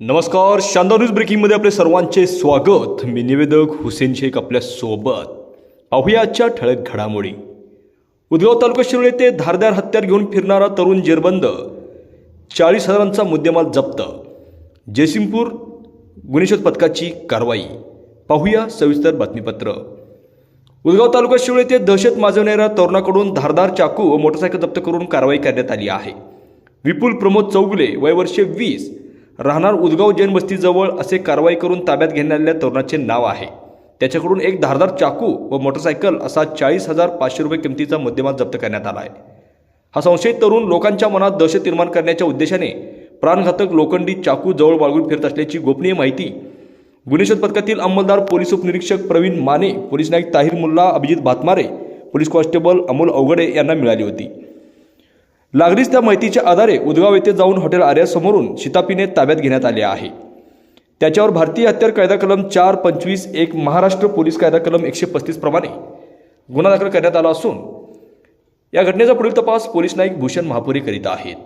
नमस्कार शानदार न्यूज ब्रेकिंगमध्ये आपले सर्वांचे स्वागत. मी निवेदक हुसेन शेख आपल्यासोबत. पाहूया आजच्या ठळक घडामोडी. उदगाव तालुका शिरोळ येथे धारदार हत्यार घेऊन फिरणारा तरुण जेरबंद. चाळीस हजारांचा मुद्देमाल जप्त. जयसिंगपूर गुन्हेशोध पथकाची कारवाई. पाहूया सविस्तर बातमीपत्र. उदगाव तालुका शिरोळ येथे दहशत माजवणाऱ्या तरुणाकडून धारदार चाकू व मोटरसायकल जप्त करून कारवाई करण्यात आली आहे. विपुल प्रमोद चौगुले वय वर्षे वीस. राहणार उदगाव जैन बस्तीजवळ असे कारवाई करून ताब्यात घेण्याल्या तरुणाचे नाव आहे. त्याच्याकडून एक धारदार चाकू व मोटरसायकल असा चाळीस हजार पाचशे रुपये किमतीचा मुद्देमाल जप्त करण्यात आला आहे. हा संशयित तरुण लोकांच्या मनात दहशत निर्माण करण्याच्या उद्देशाने प्राणघातक लोखंडी चाकू जवळ बाळगून फिरत असल्याची गोपनीय माहिती गुन्हेशोध पथकातील अंमलदार पोलीस उपनिरीक्षक Pravin Mane police Naik Tahir Mulla Abhijit Bhatmare police constable Amol Avaghade यांना मिळाली होती. लागलीच त्या माहितीच्या आधारे उदगाव येथे जाऊन हॉटेल आर्यासमोरून शितापीने ताब्यात घेण्यात आले आहे. त्याच्यावर भारतीय हत्यार कायदा कलम चार पंचवीस एक महाराष्ट्र पोलीस कायदा कलम एकशे पस्तीस प्रमाणे गुन्हा दाखल करण्यात आला असून या घटनेचा पुढील तपास पोलीस नाईक भूषण महापुरे करीत आहेत.